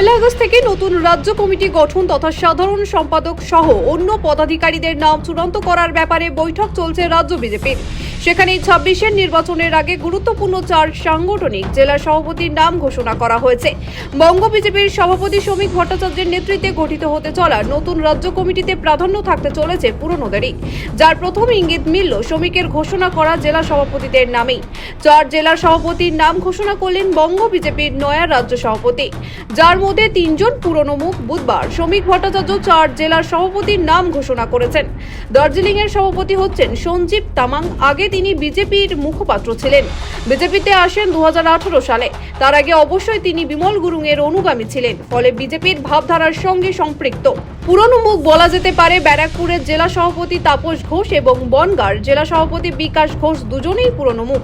পয়লা August থেকে নতুন রাজ্য কমিটি গঠন তথা সাধারণ সম্পাদক সহ অন্য পদাধিকারীদের নাম চূড়ান্ত করার ব্যাপারে বৈঠক চলছে রাজ্য বিজেপির। সেখানে ছাব্বিশের নির্বাচনের আগে গুরুত্বপূর্ণ চার সাংগঠনিক জেলা সভাপতির নাম ঘোষণা করা হয়েছে। বঙ্গ বিজেপির সভাপতি শ্রমিক ভট্টাচার্যের নেতৃত্বে গঠিত হতে চলা নতুন রাজ্য কমিটিতে প্রাধান্য থাকতে চলেছে পুরনোদেরই। যার প্রথম ইঙ্গিত মিলল শ্রমিকের ঘোষণা করা জেলা সভাপতিদের নামেই। চার জেলার সভাপতির নাম ঘোষণা করলেন বঙ্গ বিজেপির নয়া রাজ্য সভাপতি। যার মধ্যে তিনজন পুরনো মুখ বুধবার শ্রমিক ভট্টাচার্য চার জেলার সভাপতির নাম ঘোষণা করেছেন। দার্জিলিং এর সভাপতি হচ্ছেন সঞ্জীব তামাং। আগে তিনি বিজেপির মুখপাত্র ছিলেন। বিজেপিতে আসেন দু সালে। তার আগে অবশ্যই তিনি বিমল গুরুং এর অনুগামী ছিলেন, ফলে বিজেপির ভাবধারার সঙ্গে সম্পৃক্ত। পুরনো মুখ বলা যেতে পারে ব্যারাকপুরের জেলা সভাপতি তাপস ঘোষ এবং বনগাঁর জেলা সভাপতি বিকাশ ঘোষ দুজনেই পুরনো মুখ।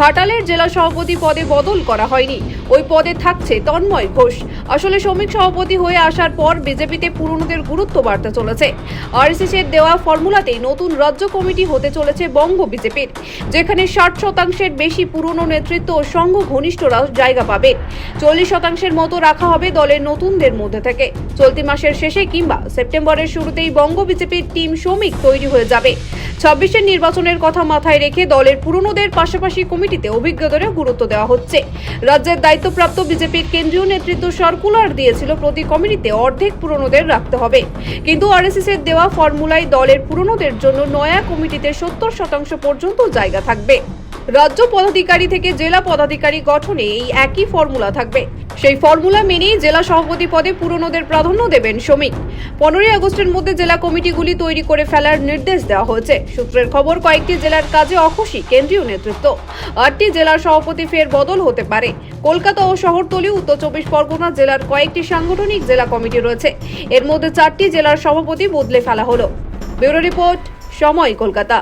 ঘাটালের জেলা সভাপতি পদে বদল করা হয়নি, ওই পদে থাকছে তন্ময় ঘোষ। আসলে শ্রমিক সভাপতি হয়ে আসার পর বিজেপিতে পুরনোদের গুরুত্ব বাড়তে চলেছে। আরএসএসের দেওয়া ফর্মুলাতেই নতুন রাজ্য কমিটি হতে চলেছে বঙ্গ বিজেপির, যেখানে ষাট শতাংশের বেশি পুরনো নেতৃত্ব ও সংঘ ঘনিষ্ঠরা জায়গা পাবে চল্লিশ শতাংশের মতো রাখা হবে দলের নতুনদের মধ্যে থেকে। চলতি মাসের শেষে কিংবা সেপ্টেম্বরের শুরুতেই বঙ্গ বিজেপির টিম শ্রমিক তৈরি হয়ে যাবে। ছাব্বিশের নির্বাচনের কথা মাথায় রেখে দলের পুরনোদের পাশাপাশি কমিটিতে অভিজ্ঞতারও গুরুত্ব দেওয়া হচ্ছে। রাজ্যের দায়িত্বপ্রাপ্ত বিজেপির কেন্দ্রীয় নেতৃত্ব সার্কুলার দিয়েছিল প্রতি কমিটিতে অর্ধেক পুরনোদের রাখতে হবে। কিন্তু আরএসএস এর দেওয়া ফর্মুলায় দলের পুরনোদের জন্য নয়া কমিটিতে সত্তর শতাংশ পর্যন্ত জায়গা থাকবে। রাজ্য পদাধিকারী থেকে জেলা পদাধিকারী গঠনে এই একই ফর্মুলা থাকবে। সেই ফর্মুলা মেনেই জেলা সভাপতি পদে পুরনোদের প্রাধান্য দেবেন শ্রমিক। পনেরোই আগস্টের মধ্যে জেলা কমিটিগুলি তৈরি করে ফেলার নির্দেশ দেওয়া হয়েছে। সূত্রের খবর, কয়েকটি জেলার কাজে অখুশি কেন্দ্রীয় নেতৃত্ব। আটটি জেলার সভাপতি ফের বদল হতে পারে। কলকাতা ও শহরতলি, উত্তর চব্বিশ পরগনা জেলার কয়েকটি সাংগঠনিক জেলা কমিটি রয়েছে। এর মধ্যে চারটি জেলার সভাপতি বদলে ফেলা হলো। ব্যুরো রিপোর্ট, সময় কলকাতা।